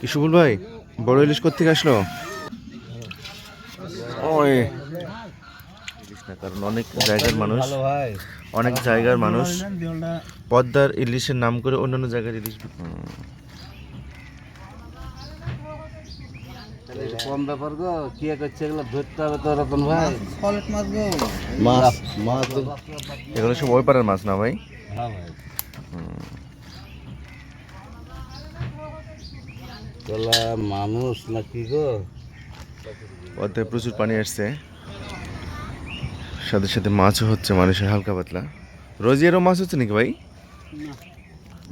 কি সুবল ভাই? বড় ইলিশ কোথেকে আসলো? ওই। কারণ অনেক জায়গার মানুষ ভাই। অনেক জায়গার মানুষ পদ্মার ইলিশের নাম করে অন্যান্য জায়গার ইলিশ কম ব্যাপার গো। কি করছে এগুলো ধরতে হবে তো রতন ভাই। মাছ গো। মাছ মাছ। এগুলো সব ওই পাড়ার মাছ না ভাই? হ্যাঁ ভাই। তোলা মানুষ নাকি গো? পদ্মায় প্রচুর পানি আসছে। সাথে সাথে মাছও হচ্ছে মানুষের হালকা পাতলা। রোজই এরও মাছ হচ্ছে নাকি ভাই?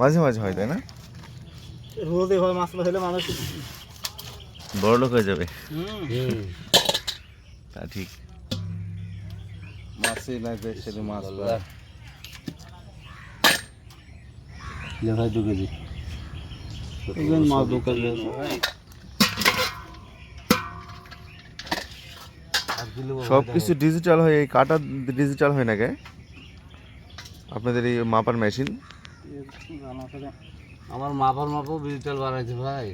মাঝে মাঝে হয় তাই না? রোদে হয় মাছ হলে মানুষ বড় লোক হয়ে যাবে। তা ঠিক। মাছই নাই দেখছে মাছ ভাই দু কেজি মাছ দোকান সব কিছু ডিজিটাল হয়। এই কাটা ডিজিটাল হয় না কে? আপনাদের এই মাপার মেশিন আমার মাপার মাপও ডিজিটাল বাড়াইছে ভাই।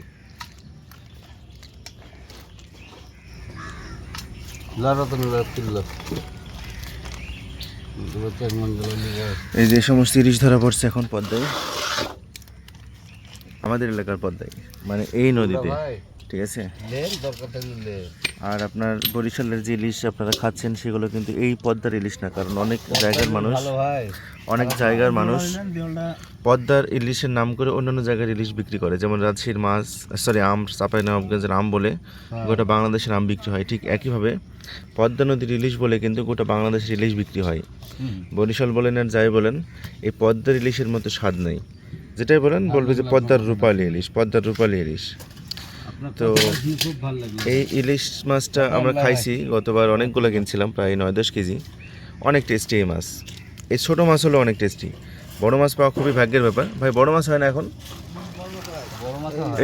এই যে সমস্ত ইলিশ ধরা পড়ছে এখন পদ্মায়। আমাদের এলাকার পদ্মায়। মানে এই নদীতে। ঠিক আছে? আর আপনার বরিশালের যে ইলিশ আপনারা খাচ্ছেন সেগুলো কিন্তু এই পদ্মার ইলিশ না কারণ অনেক জায়গার মানুষ অনেক জায়গার মানুষ পদ্মার ইলিশের নাম করে অন্যান্য জায়গার ইলিশ বিক্রি করে। যেমন রাজশাহীর মাছ সরি আম চাপাই নবাবগঞ্জের আম বলে গোটা বাংলাদেশের আম বিক্রি হয়। ঠিক একইভাবে পদ্মা নদীর ইলিশ বলে কিন্তু গোটা বাংলাদেশের ইলিশ বিক্রি হয়। বরিশাল বলেন আর যাই বলেন এই পদ্মার ইলিশের মতো স্বাদ নেই। যেটাই বলেন বলবে যে পদ্মার রূপালী ইলিশ পদ্মার রূপালি ইলিশ। তো এই ইলিশ মাছটা আমরা খাইছি গতবার অনেকগুলো কিনছিলাম প্রায় নয় দশ কেজি। অনেক টেস্টি এই মাছ। এই ছোটো মাছ হলো অনেক টেস্টি। বড় মাছ পাওয়া খুবই ভাগ্যের ব্যাপার। ভাই বড় মাছ হয় না এখন?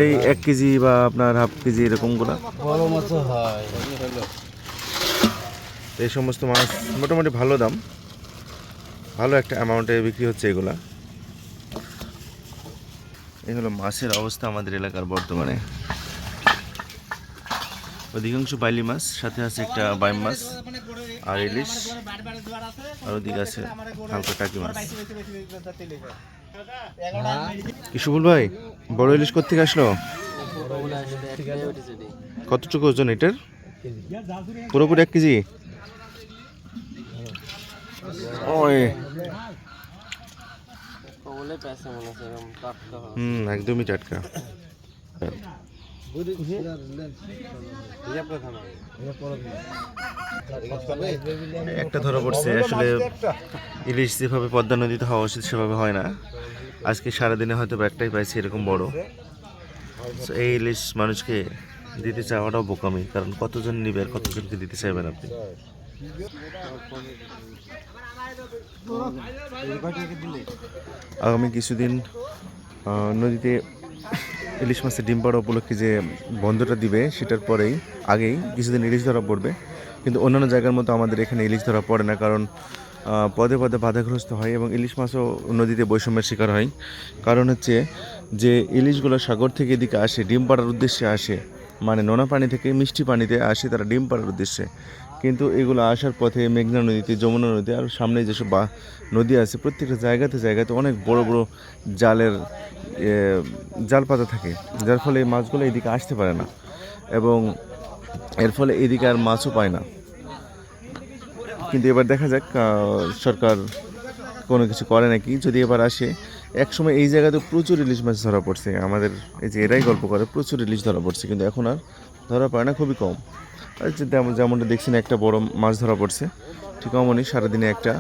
এই এক কেজি বা আপনার হাফ কেজি এরকমগুলো বড় হয়। এই সমস্ত মাছ মোটামুটি ভালো দাম। ভালো একটা অ্যামাউন্টে বিক্রি হচ্ছে এগুলা। এই হলো মাছের অবস্থা আমাদের এলাকার বর্তমানে। অধিকাংশ বাইলি মাছ, সাথে আছে একটা বাইম মাছ আর ইলিশ, আর ওদিকে আছে হালকা টাকি মাছ। কি সুবল ভাই, বড় ইলিশ কোথেকে আসলো? কতটুকু ওজন এটার? পুরোপুরি এক কেজি? ওই হুম একদমই টাটকা। একটা ধরা পড়ছে আসলে ইলিশ যেভাবে পদ্মা নদীতে হওয়া উচিত সেভাবে হয় না। আজকে সারাদিনে হয়তো বা একটাই পাইছি এরকম বড়। এই ইলিশ মানুষকে দিতে চাওয়াটাও বোকামি কারণ কতজন নিবে আর কতজনকে দিতে চাইবেন আপনি? আগামী কিছুদিন নদীতে ইলিশ মাছের ডিম পাড়া উপলক্ষে যে বন্ধটা দিবে, সেটার পরেই, আগেই কিছুদিন ইলিশ ধরা পড়বে। কিন্তু অন্যান্য জায়গার মতো আমাদের এখানে ইলিশ ধরা পড়ে না, কারণ পদে পদে বাধাগ্রস্ত হয় এবং ইলিশ মাছও নদীতে বৈষম্যের শিকার হয়। কারণ হচ্ছে যে ইলিশগুলো সাগর থেকে এদিকে আসে, ডিম পাড়ার উদ্দেশ্যে আসে মানে নোনা পানি থেকে মিষ্টি পানিতে আসে, তারা ডিম পাড়ার উদ্দেশ্যে। কিন্তু এগুলো আসার পথে মেঘনা নদীতে, যমুনা নদী আর সামনে যেসব বা নদী আছে, প্রত্যেকটা জায়গাতে জায়গাতে অনেক বড় বড় জালের জাল পাতা থাকে, যার ফলে এই মাছগুলো এদিকে আসতে পারে না এবং এর ফলে এদিকে আর মাছও পায় না। কিন্তু এবার দেখা যাক সরকার কোনো কিছু করে নাকি? যদি এবার আসে, একসময় এই জায়গাতে প্রচুর ইলিশ মাছ ধরা পড়ছে। আমাদের এই যে এরাই গল্প করে, প্রচুর ইলিশ ধরা পড়ছে, কিন্তু এখন আর ধরা পড়ে না, খুবই কম। যেমনটা দেখছেন, একটা বড় মাছ ধরা পড়ছে। ঠিক অমনই সারাদিনে একটা,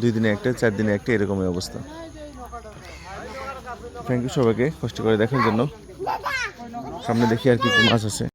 দুই দিনে একটা, চার দিনে একটা, এরকমই অবস্থা। থ্যাংক ইউ সবাইকে, কষ্ট করে দেখার জন্য। সামনে দেখি আর কি মাছ আছে।